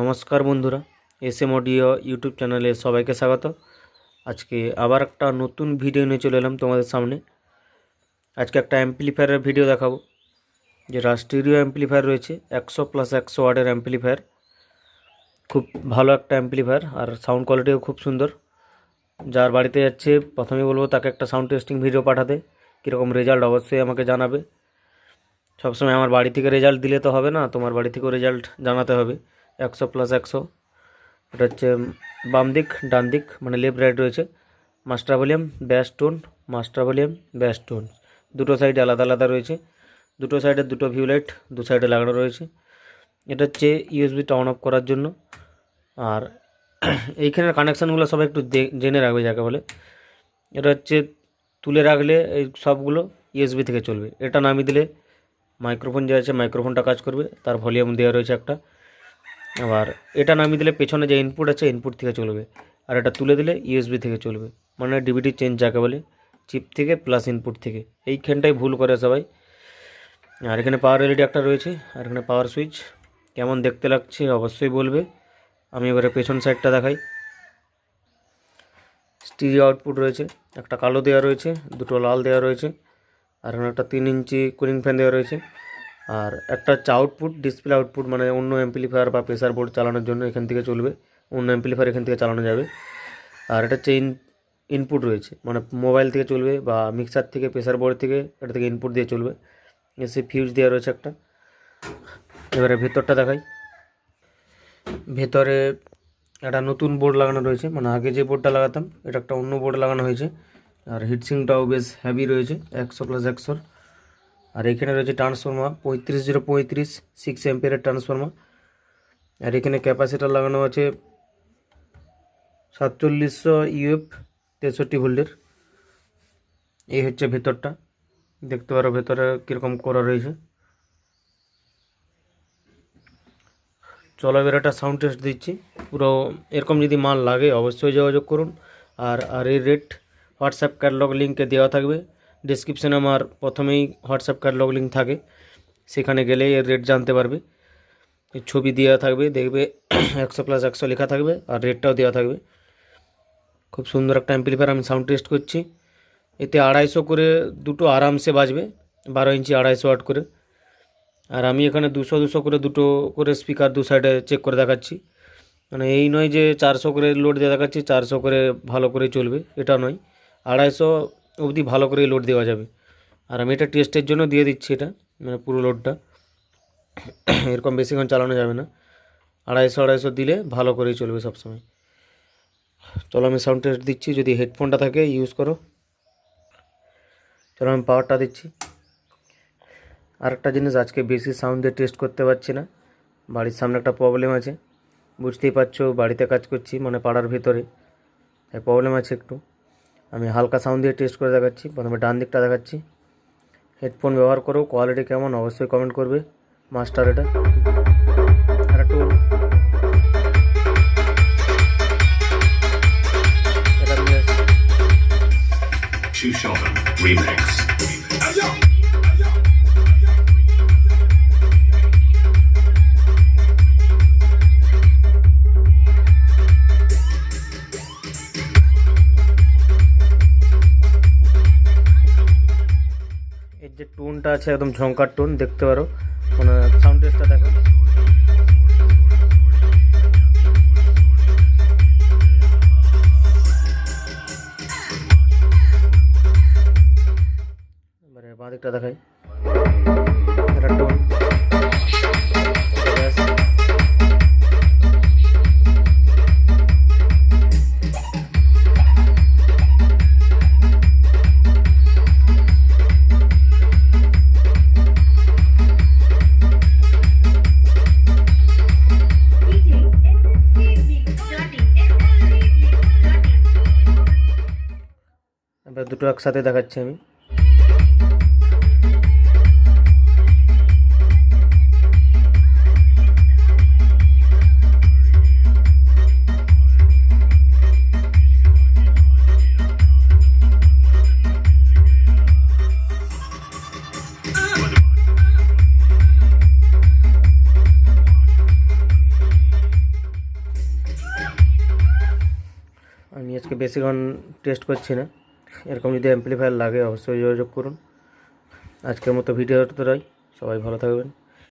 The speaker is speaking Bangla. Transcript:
নমস্কার বন্ধুরা এস এম অডিও ইউটিউব চ্যানেলে সবাইকে স্বাগত। আজকে আবার একটা নতুন ভিডিও নিয়ে চলে এলাম তোমাদের সামনে। আজকে একটা অ্যাম্পলিফায়ারের ভিডিও দেখাবো, যে রাষ্ট্রীয় অ্যাম্পলিফায়ার রয়েছে, একশো প্লাস একশো ওয়ার্ডের অ্যাম্পলিফায়ার। খুব ভালো একটা অ্যাম্পলিফায়ার, আর সাউন্ড কোয়ালিটিও খুব সুন্দর। যার বাড়িতে যাচ্ছে প্রথমে বলব তাকে একটা সাউন্ড টেস্টিং ভিডিও পাঠাতে, কীরকম রেজাল্ট অবশ্যই আমাকে জানাবে। সবসময় আমার বাড়ি থেকে রেজাল্ট দিলে তো হবে না, তোমার বাড়ি থেকেও রেজাল্ট জানাতে হবে। একশো প্লাস একশো। এটা হচ্ছে বাম দিক, ডান দিক মানে লেফট রাইট রয়েছে। Master volume bass tone master volume bass tone দুটো সাইডে আলাদা আলাদা রয়েছে। দুটো সাইডে দুটো ভিউ লাইট দু সাইডে লাগানো রয়েছে। এটা হচ্ছে ইউএসবি টাউন অফ করার জন্য। আর এইখানের কানেকশানগুলো সবাই একটু জেনে রাখবে, যাকে বলে। এটা হচ্ছে তুলে রাখলে এই সবগুলো ইউএসবি থেকে চলবে। এটা নামিয়ে দিলে মাইক্রোফোন যে আছে মাইক্রোফোনটা কাজ করবে। তার ভলিউম দেওয়া রয়েছে একটা। আবার এটা নামিয়ে দিলে পেছনে যে ইনপুট আছে ইনপুট থেকে চলবে। আর এটা তুলে দিলে ইউএসবি থেকে চলবে। মানে ডিভিডি চেঞ্জ যাকে বলে চিপ থেকে প্লাস ইনপুট থেকে। এইখানটাই ভুল করে সবাই। আর এখানে পাওয়ার এলইডি একটা রয়েছে, আর এখানে পাওয়ার সুইচ কেমন দেখতে লাগছে অবশ্যই বলবে। আমি এবারে পেছন সাইডটা দেখাই। স্টিরিও আউটপুট রয়েছে, একটা কালো দেওয়া রয়েছে, দুটো লাল দেওয়া রয়েছে, আর এখানে একটা তিন ইঞ্চি কুলিং ফ্যান দেওয়া রয়েছে। আর একটা হচ্ছে আউটপুট ডিসপ্লে আউটপুট মানে অন্য অ্যাম্পলিফায়ার বা প্রেসার বোর্ড চালানোর জন্য এখান থেকে চলবে। অন্য অ্যাম্পলিফায়ার এখান থেকে চালানো যাবে। আর এটা হচ্ছে ইন ইনপুট রয়েছে। মানে মোবাইল থেকে চলবে বা মিক্সার থেকে প্রেসার বোর্ড থেকে, এটা থেকে ইনপুট দিয়ে চলবে। এসে ফিউজ দেওয়া রয়েছে একটা। এবারে ভেতরটা দেখাই। ভেতরে একটা নতুন বোর্ড লাগানো রয়েছে। মানে আগে যে বোর্ডটা লাগাতাম, এটা একটা অন্য বোর্ড লাগানো হয়েছে। আর হিটসিংটাও বেশ হ্যাভি রয়েছে, একশো প্লাস একশোর। আর এখানে রয়েছে ট্রান্সফর্মার পঁয়ত্রিশ জিরো পঁয়ত্রিশ সিক্স এম্পিয়ারের ট্রান্সফর্মার আর এখানে ক্যাপাসিটার লাগানো আছে সাতচল্লিশশো ইউএফ, তেষট্টি ভোল্টের। এই হচ্ছে ভেতরটা। দেখতে পারো ভেতরে কীরকম করা রয়েছে। চলো এবার একটা সাউন্ড টেস্ট দিচ্ছি। পুরো এরকম যদি মাল লাগে অবশ্যই যোগাযোগ করুন। আর আর এই রেট হোয়াটসঅ্যাপ ক্যাটলগ লিঙ্কে দেওয়া থাকবে। ডিসক্রিপশানে আমার প্রথমেই হোয়াটসঅ্যাপ ক্যাটলগ লিঙ্ক থাকে। সেখানে গেলেই এর রেট জানতে পারবে। ছবি দেওয়া থাকবে, দেখবে একশো প্লাস একশো লেখা থাকবে আর রেটটাও দেওয়া থাকবে। খুব সুন্দর একটা অ্যাম্পলিফায়ার আমি সাউন্ড টেস্ট করছি। এতে আড়াইশো করে দুটো আরামসে বাজবে, বারো ইঞ্চি আড়াইশো ওয়াট করে। আর আমি এখানে দুশো দুশো করে দুটো করে স্পিকার দু সাইডে চেক করে দেখাচ্ছি। মানে এই নয় যে চারশো করে লোড দিয়ে দেখাচ্ছি, চারশো করে ভালো করে চলবে, এটা নয়। আড়াইশো অবধি ভালো করে লোড দেওয়া যাবে। আর আমি এটা টেস্টের জন্য দিয়ে দিচ্ছি এটা মানে পুরো লোডটা এরকম বেশিক্ষণ চালানো যাবে না। আড়াইশো আড়াইশো দিলে ভালো করেই চলবে সবসময়। চলো আমি সাউন্ড টেস্ট দিচ্ছি, যদি হেডফোনটা থাকে ইউজ করো। চলো আমি পাওয়ারটা দিচ্ছি। আরেকটা জিনিস, আজকে বেশি সাউন্ড দিয়ে টেস্ট করতে পারছি না। বাড়ির সামনে একটা প্রবলেম আছে। বুঝতেই পারছ, বাড়িতে কাজ করছি মানে পাড়ার ভিতরে। তাই প্রবলেম আছে একটু। আমি হালকা সাউন্ড দিয়ে টেস্ট করে দেখাচ্ছি। প্রথমে ডান দিকটা দেখাচ্ছি। হেডফোন ব্যবহার করো কোয়ালিটি কেমন, অবশ্যই কমেন্ট করবে মাস্টার এটা। আর Remix. এর যে টোনটা আছে, একদম ঝঙ্কার টোন দেখতে পারো। মানে সাউন্ড টেস্টটা দেখো। এবারে বাঁ দিকটা দেখাই। আমরা দুটো একসাথে দেখাচ্ছি আমি। আমি আজকে বেশিক্ষণ টেস্ট করছি না। এরকম যদি অ্যাম্পলিফায়ার লাগে অবশ্যই যোগাযোগ করুন। আজকের মতো ভিডিওটা রাই সবাই ভালো থাকবেন।